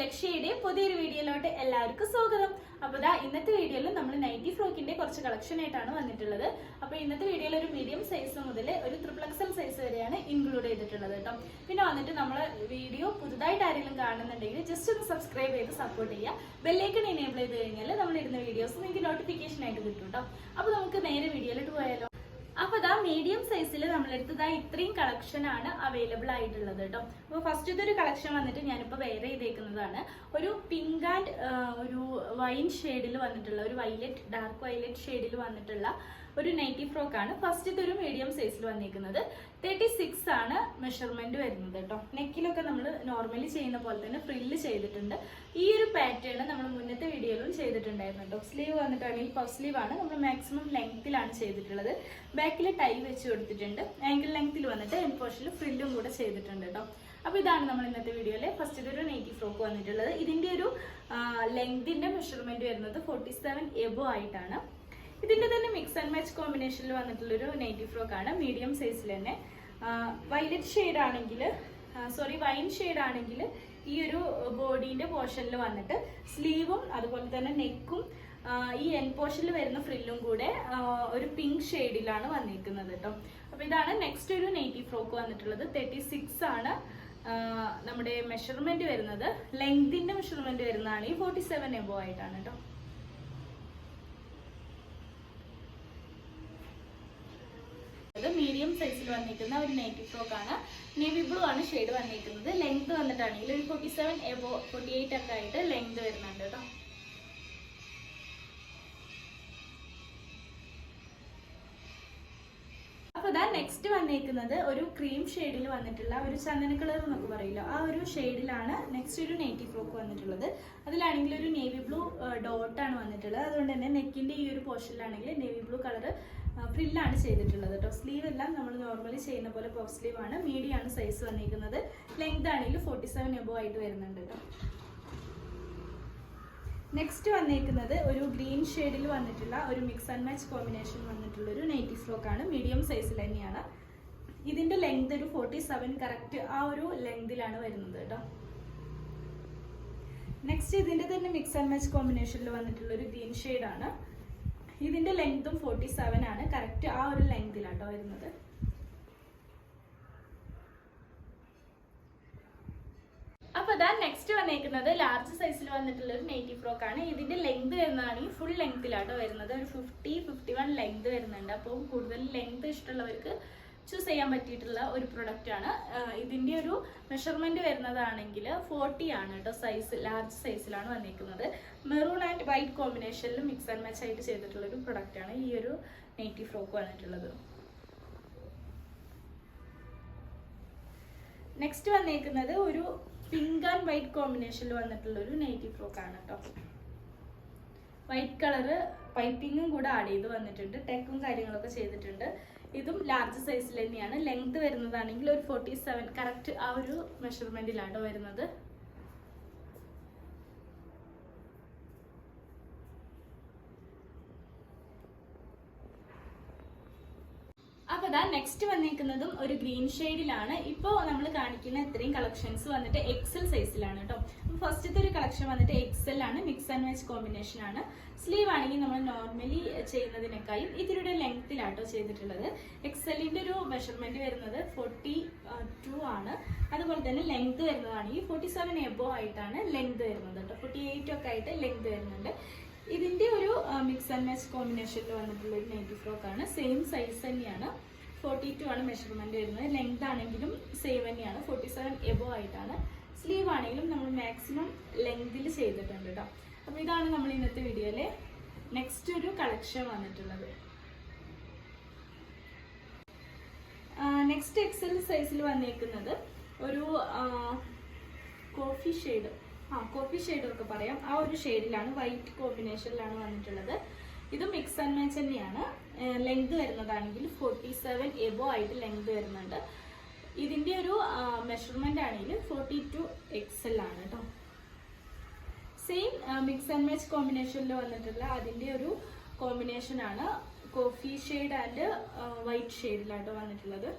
ലക്ഷ്യയുടെ പുതിയൊരു വീഡിയോയിലോട്ട് എല്ലാവർക്കും സ്വാഗതം. അപ്പൊ ദാ ഇന്നത്തെ വീഡിയോയിൽ നമ്മൾ നൈറ്റി ഫ്രോക്കിന്റെ കുറച്ച് കളക്ഷൻ ആയിട്ടാണ് വന്നിട്ടുള്ളത്. അപ്പൊ ഇന്നത്തെ വീഡിയോയിൽ ഒരു മീഡിയം സൈസ് മുതൽ ഒരു ത്രിപ്ലക്സൽ സൈസ് വരെയാണ് ഇൻക്ലൂഡ് ചെയ്തിട്ടുള്ളത് കേട്ടോ. പിന്നെ വന്നിട്ട് നമ്മൾ വീഡിയോ പുതുതായിട്ട് ആരെങ്കിലും കാണുന്നുണ്ടെങ്കിൽ ജസ്റ്റ് ഒന്ന് സബ്സ്ക്രൈബ് ചെയ്ത് സപ്പോർട്ട് ചെയ്യുക. ബെല്ലൈക്കൺ എനേബിൾ ചെയ്ത് കഴിഞ്ഞാൽ നമ്മൾ ഇടുന്ന വീഡിയോസ് നിങ്ങൾക്ക് നോട്ടിഫിക്കേഷൻ ആയിട്ട് കിട്ടും കേട്ടോ. അപ്പൊ നമുക്ക് നേരെ വീഡിയോയിലോട്ട് പോയാലോ. ദാ മീഡിയം സൈസിൽ നമ്മളെടുത്ത് ദാ ഇത്രയും കളക്ഷൻ ആണ് അവൈലബിൾ ആയിട്ടുള്ളത് കേട്ടോ അപ്പോൾ ഫസ്റ്റ് ഇതൊരു കളക്ഷൻ വന്നിട്ട് ഞാനിപ്പോൾ വേറെ ചെയ്തേക്കുന്നതാണ്. ഒരു പിങ്ക് ആൻഡ് ഒരു വൈൻ ഷെയ്ഡിൽ വന്നിട്ടുള്ള ഒരു വൈലറ്റ് ഡാർക്ക് വൈലറ്റ് ഷെയ്ഡിൽ വന്നിട്ടുള്ള ഒരു നൈറ്റി ഫ്രോക്ക് ആണ്. ഫസ്റ്റ് ഒരു മീഡിയം സൈസിൽ വന്നിരിക്കുന്നത് തേർട്ടി സിക്സ് ആണ് മെഷർമെന്റ് വരുന്നത് കേട്ടോ നെക്കിലൊക്കെ നമ്മൾ നോർമലി ചെയ്യുന്ന പോലെ തന്നെ ഫ്രില്ല് ചെയ്തിട്ടുണ്ട്. ഈ ഒരു പാറ്റേൺ നമ്മൾ മുന്നത്തെ വീഡിയോയിലും ചെയ്തിട്ടുണ്ടായിരുന്നു കേട്ടോ സ്ലീവ് വന്നിട്ടാണെങ്കിൽ പഫ് സ്ലീവ് ആണ്. നമ്മൾ മാക്സിമം ലെങ്ത്തിലാണ് ചെയ്തിട്ടുള്ളത്. ബാക്കിൽ ടൈ വെച്ച് കൊടുത്തിട്ടുണ്ട്. ആംഗിൾ ലെങ്ത്തിൽ വന്നിട്ട് എൻ പോർഷനിൽ ഫ്രില്ലും കൂടെ ചെയ്തിട്ടുണ്ട് കേട്ടോ അപ്പോൾ ഇതാണ് നമ്മൾ ഇന്നത്തെ വീഡിയോയിലെ ഫസ്റ്റ് ഇതൊരു നെയ്റ്റി ഫ്രോക്ക് വന്നിട്ടുള്ളത്. ഇതിന്റെ ഒരു ലെങ്തിന്റെ മെഷർമെന്റ് വരുന്നത് ഫോർട്ടി സെവൻ എബോ ആയിട്ടാണ്. ഇതിന്റെ തന്നെ മിക്സ് ആൻഡ് മാച്ച് കോമ്പിനേഷനിൽ വന്നിട്ടുള്ളൊരു നൈറ്റി ഫ്രോക്ക് ആണ്. മീഡിയം സൈസിൽ തന്നെ. വൈലറ്റ് ഷെയ്ഡ് ആണെങ്കിൽ സോറി വൈൻ ഷെയ്ഡ് ആണെങ്കിൽ ഈ ഒരു ബോഡീന്റെ പോർഷനിൽ വന്നിട്ട് സ്ലീവും അതുപോലെ തന്നെ നെക്കും ഈ എൻ പോർഷനിൽ വരുന്ന ഫ്രില്ലും കൂടെ ഒരു പിങ്ക് ഷെയ്ഡിലാണ് വന്നിരിക്കുന്നത് കേട്ടോ അപ്പൊ ഇതാണ് നെക്സ്റ്റ് ഒരു നെയ്റ്റി ഫ്രോക്ക് വന്നിട്ടുള്ളത്. തേർട്ടി സിക്സ് ആണ് നമ്മുടെ മെഷർമെന്റ് വരുന്നത്. ലെങ്തിന്റെ മെഷർമെന്റ് വരുന്നതാണ് ഈ ഫോർട്ടി സെവൻ എബോ ആയിട്ടാണ് കേട്ടോ ഇത് മീഡിയം സൈസിൽ വന്നിരിക്കുന്ന ഒരു നൈറ്റി ഫ്രോക്ക് ആണ്. നേവി ബ്ലൂ ആണ് ഷെയ്ഡ് വന്നിരിക്കുന്നത്. ലെങ്ത് വന്നിട്ടാണെങ്കിൽ ഒരു forty seven above forty eight ഒക്കെ ആയിട്ട് ലെങ്ത് വരുന്നുണ്ട് കേട്ടോ അപ്പൊ ഇതാ നെക്സ്റ്റ് വന്നേക്കുന്നത് ഒരു ക്രീം ഷെയ്ഡിൽ വന്നിട്ടുള്ള ഒരു ചന്ദന കളർ എന്നൊക്കെ പറയില്ല? ആ ഒരു ഷെയ്ഡിലാണ് നെക്സ്റ്റ് ഒരു നെയ്റ്റി ഫ്രോക്ക് വന്നിട്ടുള്ളത്. അതിലാണെങ്കിൽ ഒരു നേവി ബ്ലൂ ഡോട്ടാണ് വന്നിട്ടുള്ളത്. അതുകൊണ്ട് തന്നെ നെക്കിന്റെ ഈ ഒരു പോർഷനിലാണെങ്കിൽ നേവി ബ്ലൂ കളർ ഫ്രില്ലാണ് ചെയ്തിട്ടുള്ളത് കേട്ടോ സ്ലീവ് എല്ലാം നമ്മൾ നോർമലി ചെയ്യുന്ന പോലെ പഫ് സ്ലീവ് ആണ്. മീഡിയം ആണ് സൈസ് വന്നിരിക്കുന്നത്. ലെങ്ത് ആണെങ്കിൽ ഫോർട്ടി സെവൻ എബോ ആയിട്ട് വരുന്നുണ്ട് കേട്ടോ നെക്സ്റ്റ് വന്നിരിക്കുന്നത് ഒരു ഗ്രീൻ ഷെയ്ഡിൽ വന്നിട്ടുള്ള ഒരു മിക്സ് ആൻഡ് മാച്ച് കോമ്പിനേഷൻ വന്നിട്ടുള്ള ഒരു നൈറ്റി ആണ്. മീഡിയം സൈസിൽ തന്നെയാണ്. ഇതിന്റെ ലെങ്ത് ഒരു ഫോർട്ടി സെവൻ കറക്റ്റ് ആ ഒരു ലെങ്തിലാണ് വരുന്നത് കേട്ടോ നെക്സ്റ്റ് ഇതിന്റെ തന്നെ മിക്സ് ആൻഡ് മാച്ച് കോമ്പിനേഷനിൽ വന്നിട്ടുള്ള ഒരു ഗ്രീൻ ആണ്. ഇതിന്റെ ലെങ്തും ഫോർട്ടി സെവൻ ആണ്. കറക്റ്റ് ആ ഒരു ലെങ്തിലാട്ടോ വരുന്നത്. അപ്പൊ അതാ നെക്സ്റ്റ് വന്നേക്കുന്നത് ലാർജ് സൈസിൽ വന്നിട്ടുള്ള ഒരു നെയ്റ്റി ഫ്രോക്ക് ആണ്. ഇതിന്റെ ലെങ്ത് വരുന്നതാണെങ്കിൽ ഫുൾ ലെങ്തിലാട്ടോ വരുന്നത്. ഒരു ഫിഫ്റ്റി ഫിഫ്റ്റി വൺ ലെങ്ത് വരുന്നുണ്ട്. അപ്പോൾ കൂടുതൽ ലെങ്ത് ഇഷ്ടമുള്ളവർക്ക് ചൂസ് ചെയ്യാൻ പറ്റിയിട്ടുള്ള ഒരു പ്രൊഡക്റ്റ് ആണ്. ഇതിന്റെ ഒരു മെഷർമെന്റ് വരുന്നതാണെങ്കിൽ ഫോർട്ടി ആണ് കേട്ടോ സൈസ് ലാർജ് സൈസിലാണ് വന്നിരിക്കുന്നത്. മെറൂൺ ആൻഡ് വൈറ്റ് കോമ്പിനേഷനിൽ മിക്സ് ആൻഡ് മാച്ച് ആയിട്ട് ചെയ്തിട്ടുള്ള ഒരു പ്രൊഡക്റ്റ് ആണ് ഈ ഒരു നെയ്റ്റീവ് ഫ്രോക്ക് വന്നിട്ടുള്ളത്. നെക്സ്റ്റ് വന്നേക്കുന്നത് ഒരു പിങ്ക് ആൻഡ് വൈറ്റ് കോമ്പിനേഷനിൽ വന്നിട്ടുള്ള ഒരു നെയ്റ്റി ഫ്രോക്ക് ആണ് കേട്ടോ വൈറ്റ് കളറ് പൈപ്പിങ്ങും കൂടെ ആഡ് ചെയ്ത് വന്നിട്ടുണ്ട്. ടെക്കും കാര്യങ്ങളൊക്കെ ചെയ്തിട്ടുണ്ട്. ഇതും ലാർജ് സൈസിൽ തന്നെയാണ്. ലെങ്ത് വരുന്നതാണെങ്കിൽ ഒരു ഫോർട്ടി സെവൻ കറക്റ്റ് ആ ഒരു മെഷർമെന്റിലാണ് വരുന്നത്. അപ്പൊ ദാ നെക്സ്റ്റ് വന്നിരിക്കുന്നതും ഒരു ഗ്രീൻ ഷെയ്ഡിലാണ് ഇപ്പോൾ നമ്മൾ കാണിക്കുന്ന ഇത്രയും കളക്ഷൻസ് വന്നിട്ട് എക്സൽ സൈസിലാണ് കേട്ടോ ഫസ്റ്റത്തെ ഒരു കളക്ഷൻ വന്നിട്ട് എക്സൽ ആണ്. ആൻഡ് മാച്ച് കോമ്പിനേഷൻ ആണ്. സ്ലീവ് ആണെങ്കിൽ നമ്മൾ നോർമലി ചെയ്യുന്നതിനേക്കാളും ഇതിലൂടെ ലെങ്ത്തിലാട്ടോ ചെയ്തിട്ടുള്ളത്. എക്സലിന്റെ ഒരു മെഷർമെന്റ് വരുന്നത് ഫോർട്ടി ടു ആണ്. അതുപോലെ തന്നെ ലെങ്ത് വരുന്നതാണെങ്കിൽ ഫോർട്ടി സെവൻ എബോ ആയിട്ടാണ് ലെങ്ത് വരുന്നത് കേട്ടോ. ഫോർട്ടി എയ്റ്റ് ഒക്കെ ആയിട്ട് ലെങ്ത് വരുന്നുണ്ട്. ഇതിന്റെ ഒരു മിക്സ് ആൻഡ് മാച്ച് കോമ്പിനേഷനിൽ വന്നിട്ടുള്ള ഒരു നൈറ്റി ഫ്രോക്ക് ആണ്. സെയിം സൈസ് തന്നെയാണ്. ഫോർട്ടി ടു ആണ് മെഷർമെന്റ് വരുന്നത്. ലെങ്ത് ആണെങ്കിലും സെയിം തന്നെയാണ്. ഫോർട്ടി സെവൻ എബോ ആയിട്ടാണ്. സ്ലീവ് ആണെങ്കിലും നമ്മൾ മാക്സിമം ലെങ്തിൽ ചെയ്തിട്ടുണ്ട് കേട്ടോ. അപ്പോൾ ഇതാണ് നമ്മൾ ഇന്നത്തെ വീഡിയോയിലെ നെക്സ്റ്റ് ഒരു കളക്ഷൻ വന്നിട്ടുള്ളത്. നെക്സ്റ്റ് എക്സൽ സൈസിൽ വന്നേക്കുന്നത് ഒരു കോഫി ഷെയ്ഡ് ആ കോഫി ഷെയ്ഡ് ഒക്കെ പറയാം. ആ ഒരു ഷെയ്ഡിലാണ് വൈറ്റ് കോമ്പിനേഷനിലാണ് വന്നിട്ടുള്ളത്. ഇത് മിക്സ് ആൻഡ് മാച്ച് തന്നെയാണ്. ലെങ്ത് വരുന്നതാണെങ്കിൽ ഫോർട്ടി സെവൻ എബോ ആയിട്ട് ലെങ്ത് വരുന്നുണ്ട്. ഇതിന്റെ ഒരു മെഷർമെന്റ് ആണെങ്കിൽ ഫോർട്ടി ടു എക്സൽ ആണ് കേട്ടോ സെയിം മിക്സ് ആൻഡ് മാച്ച് കോമ്പിനേഷനിൽ വന്നിട്ടുള്ള അതിന്റെ ഒരു കോമ്പിനേഷനാണ് കോഫി ഷെയ്ഡ് ആൻഡ് വൈറ്റ് ഷെയ്ഡിലാട്ടോ വന്നിട്ടുള്ളത്.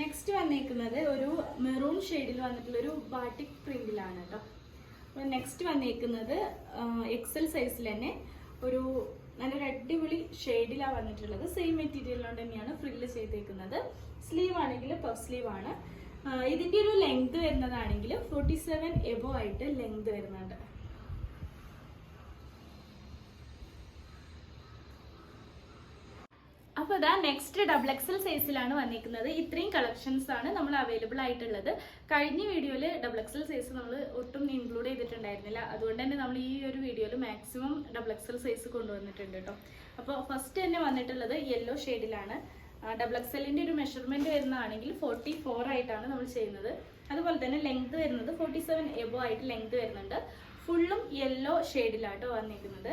നെക്സ്റ്റ് വന്നേക്കുന്നത് ഒരു മെറൂൺ ഷെയ്ഡിൽ വന്നിട്ടുള്ള ഒരു ബാട്ടിക് പ്രിന്റിലാണ് കേട്ടോ നെക്സ്റ്റ് വന്നേക്കുന്നത് uh, എക്സൽ സൈസിൽ തന്നെ ഒരു നല്ലൊരു അടിപൊളി ഷെയ്ഡിലാണ് വന്നിട്ടുള്ളത്. സെയിം മെറ്റീരിയൽ കൊണ്ട് തന്നെയാണ് ഫ്രില്ല് ചെയ്തേക്കുന്നത്. സ്ലീവ് ആണെങ്കിൽ പഫ് സ്ലീവ് ആണ്. ഇതിന്റെ ഒരു ലെങ്ത് വരുന്നതാണെങ്കിൽ ഫോർട്ടി സെവൻ എബോ ആയിട്ട് ലെങ്ത് വരുന്നുണ്ട്. അപ്പോൾ ഇതാ നെക്സ്റ്റ് ഡബിൾ എക്സൽ സൈസിലാണ് വന്നിരിക്കുന്നത്. ഇത്രയും കളക്ഷൻസ് ആണ് നമ്മൾ അവൈലബിൾ ആയിട്ടുള്ളത്. കഴിഞ്ഞ വീഡിയോയിൽ ഡബിൾ എക്സൽ സൈസ് നമ്മൾ ഒട്ടും ഇൻക്ലൂഡ് ചെയ്തിട്ടുണ്ടായിരുന്നില്ല. അതുകൊണ്ട് തന്നെ നമ്മൾ ഈ ഒരു വീഡിയോയിൽ മാക്സിമം ഡബിൾ എക്സൽ സൈസ് കൊണ്ടുവന്നിട്ടുണ്ട് കേട്ടോ അപ്പോൾ ഫസ്റ്റ് തന്നെ വന്നിട്ടുള്ളത് യെല്ലോ ഷെയ്ഡിലാണ് ഡബിൾ എക്സലിന്റെ ഒരു മെഷർമെന്റ് വരുന്നതാണെങ്കിൽ ഫോർട്ടി ഫോർ ആയിട്ടാണ് നമ്മൾ ചെയ്യുന്നത്. അതുപോലെ തന്നെ ലെങ്ത് വരുന്നത് ഫോർട്ടി സെവൻ എബോ ആയിട്ട് ലെങ്ത് വരുന്നുണ്ട്. ഫുള്ളും യെല്ലോ ഷെയ്ഡിലാട്ടോ വന്നിരിക്കുന്നത്.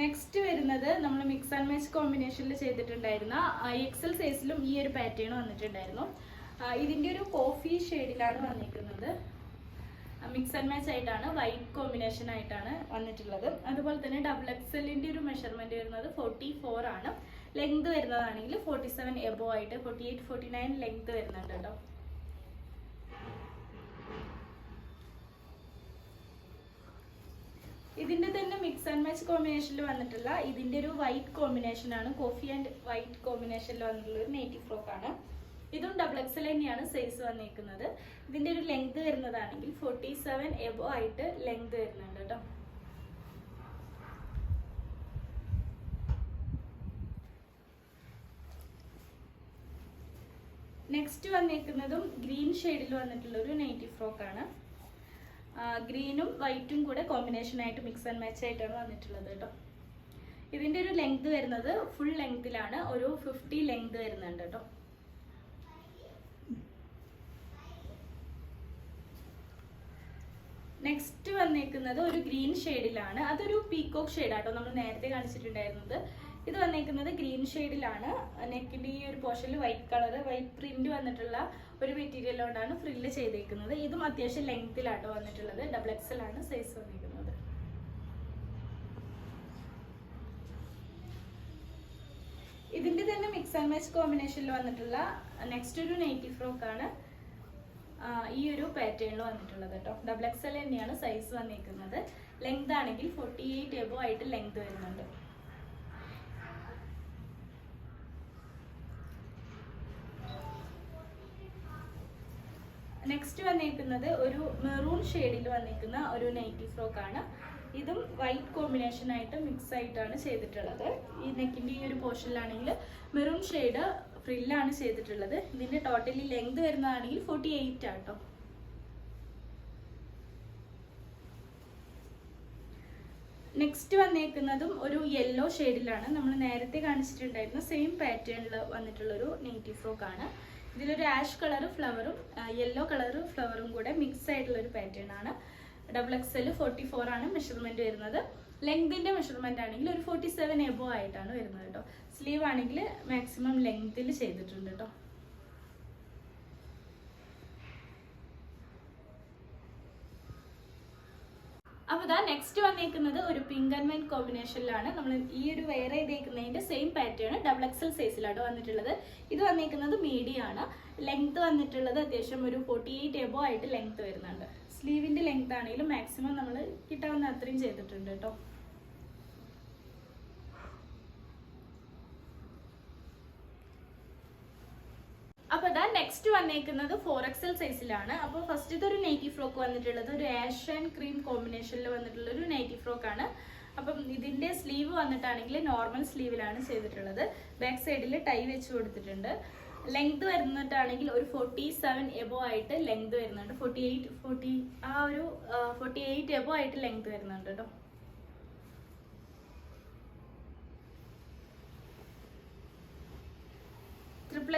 നെക്സ്റ്റ് വരുന്നത് നമ്മൾ മിക്സ് ആൻഡ് മാച്ച് കോമ്പിനേഷനിൽ ചെയ്തിട്ടുണ്ടായിരുന്ന എക്സൽ സൈസിലും ഈ ഒരു പാറ്റേൺ വന്നിട്ടുണ്ടായിരുന്നു. ഇതിന്റെ ഒരു കോഫി ഷെയ്ഡിലാണ് വന്നിരിക്കുന്നത്. മിക്സ് ആൻഡ് മാച്ച് ആയിട്ടാണ് വൈറ്റ് കോമ്പിനേഷൻ ആയിട്ടാണ് വന്നിട്ടുള്ളത്. അതുപോലെ തന്നെ ഡബിൾ എക്സലിന്റെ ഒരു മെഷർമെന്റ് വരുന്നത് ഫോർട്ടി ഫോർ ആണ്. ലെങ്ത് വരുന്നതാണെങ്കിൽ ഫോർട്ടി സെവൻ എബോ ആയിട്ട് forty eight forty nine length വരുന്നുണ്ട് കേട്ടോ ഇതിന്റെ തന്നെ മിക്സ് ആൻഡ് മാച്ച് കോമ്പിനേഷനിൽ വന്നിട്ടുള്ള ഇതിന്റെ ഒരു വൈറ്റ് കോമ്പിനേഷൻ ആണ്. കോഫി ആൻഡ് വൈറ്റ് കോമ്പിനേഷനിൽ വന്നിട്ടുള്ള ഒരു നേറ്റീവ് ഫ്രോക്ക് ആണ്. ഇതും ഡബിൾ എക്സൽ തന്നെയാണ് സൈസ് വന്നിരിക്കുന്നത്. ഇതിന്റെ ഒരു ലെങ്ത് വരുന്നതാണെങ്കിൽ ഫോർട്ടി സെവൻ എബോ ആയിട്ട് ലെങ്ത് വരുന്നുണ്ട് കേട്ടോ നെക്സ്റ്റ് വന്നിരിക്കുന്നതും ഗ്രീൻ ഷെയ്ഡിൽ വന്നിട്ടുള്ള ഒരു നൈറ്റി ഫ്രോക്ക് ആണ്. ഗ്രീനും വൈറ്റും കൂടെ കോമ്പിനേഷൻ ആയിട്ട് മിക്സ് ആൻഡ് മാച്ച് ആയിട്ടാണ് വന്നിട്ടുള്ളത് കേട്ടോ. ഇതിന്റെ ഒരു ലെങ്ത് വരുന്നത് ഫുൾ ലെങ്തിലാണ് ഒരു ഫിഫ്റ്റി ലെങ്ത് വരുന്നുണ്ട് കേട്ടോ. നെക്സ്റ്റ് വന്നേക്കുന്നത് ഒരു ഗ്രീൻ ഷെയ്ഡിലാണ് അതൊരു പീകോക്ക് ഷെയ്ഡാട്ടോ നമ്മൾ നേരത്തെ കാണിച്ചിട്ടുണ്ടായിരുന്നത്. ഇത് വന്നേക്കുന്നത് ഗ്രീൻ ഷെയ്ഡിലാണ് നെക്കിന്റെ ഈ ഒരു പോർഷനിൽ വൈറ്റ് കളർ വൈറ്റ് പ്രിന്റ് വന്നിട്ടുള്ള ഒരു മെറ്റീരിയൽ കൊണ്ടാണ് ഫ്രില്ല് ചെയ്തേക്കുന്നത്. ഇതും അത്യാവശ്യം ലെങ്തിലാട്ടോ വന്നിട്ടുള്ളത്. ഡബിൾ എക്സൽ ആണ് സൈസ് വന്നിരിക്കുന്നത്. ഇതിന്റെ തന്നെ മിക്സ് ആൻഡ് മാച്ച് കോമ്പിനേഷനിൽ വന്നിട്ടുള്ള നെക്സ്റ്റ് ഒരു നൈറ്റി ഫ്രോക്ക് ആണ്. ഈ ഒരു പാറ്റേണിൽ വന്നിട്ടുള്ളത് കേട്ടോ ഡബിൾ എക്സൽ തന്നെയാണ് സൈസ് വന്നിരിക്കുന്നത്. ലെങ്ത് ആണെങ്കിൽ ഫോർട്ടി എയ്റ്റ് എബോ ആയിട്ട് ലെങ്ത് വരുന്നുണ്ട്. നെക്സ്റ്റ് വന്നിരിക്കുന്നത് ഒരു മെറൂൺ ഷെയ്ഡിൽ വന്നിരിക്കുന്ന ഒരു നൈറ്റി ഫ്രോക്ക് ആണ്. ഇതും വൈറ്റ് കോമ്പിനേഷൻ ആയിട്ട് മിക്സ് ആയിട്ടാണ് ചെയ്തിട്ടുള്ളത്. ഈ നെക്കിന്റെ ഈ ഒരു പോർഷനിലാണെങ്കിൽ മെറൂൺ ഷെയ്ഡ് ഫ്രില്ലാണ് ചെയ്തിട്ടുള്ളത്. ഇതിന്റെ ടോട്ടലി ലെങ്ത് വരുന്നതാണെങ്കിൽ ഫോർട്ടി എയ്റ്റ് ആട്ടോ. നെക്സ്റ്റ് വന്നേക്കുന്നതും ഒരു യെല്ലോ ഷെയ്ഡിലാണ് നമ്മൾ നേരത്തെ കാണിച്ചിട്ടുണ്ടായിരുന്ന സെയിം പാറ്റേണിൽ വന്നിട്ടുള്ള ഒരു നെയ്റ്റീവ് ഫ്രോക്ക് ആണ്. ഇതിലൊരു ആഷ് കളറും ഫ്ലവറും യെല്ലോ കളറും ഫ്ലവറും കൂടെ മിക്സ് ആയിട്ടുള്ള ഒരു പാറ്റേൺ ആണ്. Double X L forty four ആണ് മെഷർമെന്റ് വരുന്നത്. ലെങ്തിന്റെ മെഷർമെന്റ് ആണെങ്കിൽ ഒരു ഫോർട്ടി സെവൻ എബോ ആയിട്ടാണ് വരുന്നത് കേട്ടോ സ്ലീവ് ആണെങ്കിൽ മാക്സിമം ലെങ്തിൽ ചെയ്തിട്ടുണ്ട് കേട്ടോ അപ്പൊ ഇതാ നെക്സ്റ്റ് വന്നേക്കുന്നത് ഒരു പിങ്ക് ആൻഡ് വൈറ്റ് കോമ്പിനേഷനിലാണ് നമ്മൾ ഈ ഒരു വെയർ ചെയ്തേക്കുന്നതിന്റെ സെയിം പാറ്റേൺ ഡബിൾ എക്സൽ സൈസിലാണ് വന്നിട്ടുള്ളത്. ഇത് വന്നേക്കുന്നത് മീഡിയം ആണ്. ലെങ്ത് വന്നിട്ടുള്ളത് അത്യാവശ്യം ഒരു ഫോർട്ടി എയ്റ്റ് എബോ ആയിട്ട് ലെങ്ത് വരുന്നുണ്ട്. സ്ലീവിന്റെ ലെങ്ത് ആണെങ്കിലും മാക്സിമം നമ്മൾ കിട്ടാവുന്ന അത്രയും ചെയ്തിട്ടുണ്ട് കേട്ടോ അപ്പൊ ഇതാ നെക്സ്റ്റ് വന്നേക്കുന്നത് ഫോർ എക്സൽ സൈസിലാണ് അപ്പോൾ ഫസ്റ്റ് ഇതൊരു നൈറ്റി ഫ്രോക്ക് വന്നിട്ടുള്ളത്. ഒരു ആഷ് ആൻഡ് ക്രീം കോമ്പിനേഷനിൽ വന്നിട്ടുള്ള ഒരു നൈറ്റി ഫ്രോക്കാണ് അപ്പം ഇതിന്റെ സ്ലീവ് വന്നിട്ടാണെങ്കിൽ നോർമൽ സ്ലീവിലാണ് ചെയ്തിട്ടുള്ളത്. ബാക്ക് സൈഡിൽ ടൈ വെച്ച് കൊടുത്തിട്ടുണ്ട്. ലെങ്ത് വരുന്നിട്ടാണെങ്കിൽ ഒരു ഫോർട്ടി സെവൻ എബോ ആയിട്ട് ലെങ്ത് വരുന്നുണ്ട്. ഫോർട്ടി എയ്റ്റ് ഫോർട്ടി ആ ഒരു ഫോർട്ടി എയ്റ്റ് എബോ ആയിട്ട് ലെങ്ത് വരുന്നുണ്ട് കേട്ടോ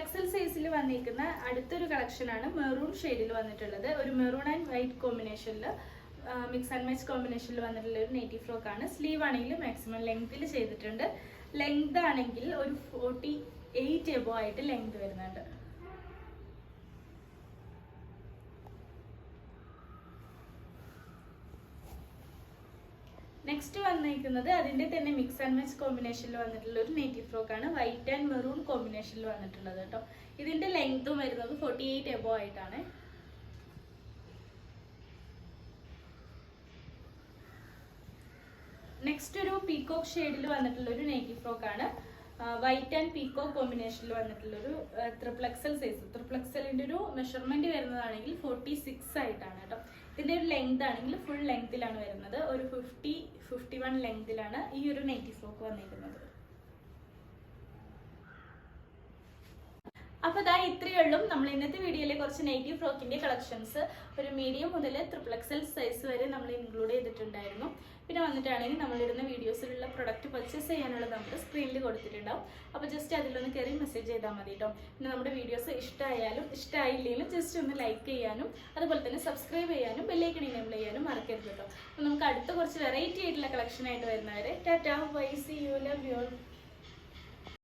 എക്സൽ സൈസിൽ വന്നിരിക്കുന്ന അടുത്തൊരു കളക്ഷനാണ് മെറൂൺ ഷെയ്ഡിൽ വന്നിട്ടുള്ളത്. ഒരു മെറൂൺ ആൻഡ് വൈറ്റ് കോമ്പിനേഷനിൽ മിക്സ് ആൻഡ് മാച്ച് കോമ്പിനേഷനിൽ വന്നിട്ടുള്ള ഒരു നെറ്റി ഫ്രോക്ക് ആണ്. സ്ലീവ് ആണെങ്കിൽ മാക്സിമം ലെങ്തിൽ ചെയ്തിട്ടുണ്ട്. ലെങ്ത് ആണെങ്കിൽ ഒരു ഫോർട്ടി എയ്റ്റ് എബോ ആയിട്ട് ലെങ്ത് വരുന്നുണ്ട്. നെക്സ്റ്റ് വന്നിരിക്കുന്നത് അതിന്റെ തന്നെ മിക്സ് ആൻഡ് മാച്ച് കോമ്പിനേഷനിൽ വന്നിട്ടുള്ള ഒരു നേറ്റീവ് ഫ്രോക്ക് ആണ്. വൈറ്റ് ആൻഡ് മെറൂൺ കോമ്പിനേഷനിൽ വന്നിട്ടുള്ളത് കേട്ടോ. ഇതിന്റെ ലെങ്തും വരുന്നത് ഫോർട്ടി എയ്റ്റ് എബോ ആയിട്ടാണ്. നെക്സ്റ്റ് ഒരു പീകോക്ക് ഷെയ്ഡിൽ വന്നിട്ടുള്ള ഒരു നേറ്റീവ് ഫ്രോക്ക് ആണ്. വൈറ്റ് ആൻഡ് പീക്കോക്ക് കോമ്പിനേഷനിൽ വന്നിട്ടുള്ള ഒരു ത്രിപ്ലക്സൽ സൈസ് ത്രിപ്ലക്സലിന്റെ ഒരു മെഷർമെന്റ് വരുന്നതാണെങ്കിൽ ഫോർട്ടി സിക്സ് ആയിട്ടാണ് കേട്ടോ. ഇതിന്റെ ഒരു ലെങ്ത് ആണെങ്കിൽ ഫുൾ ലെങ്തിലാണ് വരുന്നത്. ഒരു ഫിഫ്റ്റി ഫിഫ്റ്റി വൺ ലെങ്തിലാണ് ഈ ഒരു നൈറ്റി ഫ്രോക്ക് വന്നിരിക്കുന്നത്. അപ്പൊ ഇതാ ഇത്രയേ ഉള്ളൂ. നമ്മൾ ഇന്നത്തെ വീഡിയോയിൽ കുറച്ച് നെഗറ്റീവ് ഫ്രോക്കിന്റെ കളക്ഷൻസ് ഒരു മീഡിയം മുതൽ ത്രിപ്ലക്സൽ സൈസ് വരെ നമ്മൾ ഇൻക്ലൂഡ് ചെയ്തിട്ടുണ്ടായിരുന്നു പിന്നെ വന്നിട്ടാണെങ്കിൽ നമ്മളിടുന്ന വീഡിയോസിലുള്ള പ്രൊഡക്റ്റ് പർച്ചേസ് ചെയ്യാനുള്ള നമ്മൾ സ്ക്രീനിൽ കൊടുത്തിട്ടുണ്ടാവും. അപ്പോൾ ജസ്റ്റ് അതിലൊന്ന് കയറി മെസ്സേജ് ചെയ്താൽ മതി കേട്ടോ പിന്നെ നമ്മുടെ വീഡിയോസ് ഇഷ്ടമായാലും ഇഷ്ടമായില്ലെങ്കിലും ജസ്റ്റ് ഒന്ന് ലൈക്ക് ചെയ്യാനും അതുപോലെ തന്നെ സബ്സ്ക്രൈബ് ചെയ്യാനും ബെല്ലൈക്കൺ എനേബിൾ ചെയ്യാനും മറക്കരുത് കേട്ടോ അപ്പോൾ നമുക്ക് അടുത്ത കുറച്ച് വെറൈറ്റി ആയിട്ടുള്ള കളക്ഷൻ ആയിട്ട് വരുന്നവരെ ടാറ്റാ വൈസ് സി യു ലവ് യു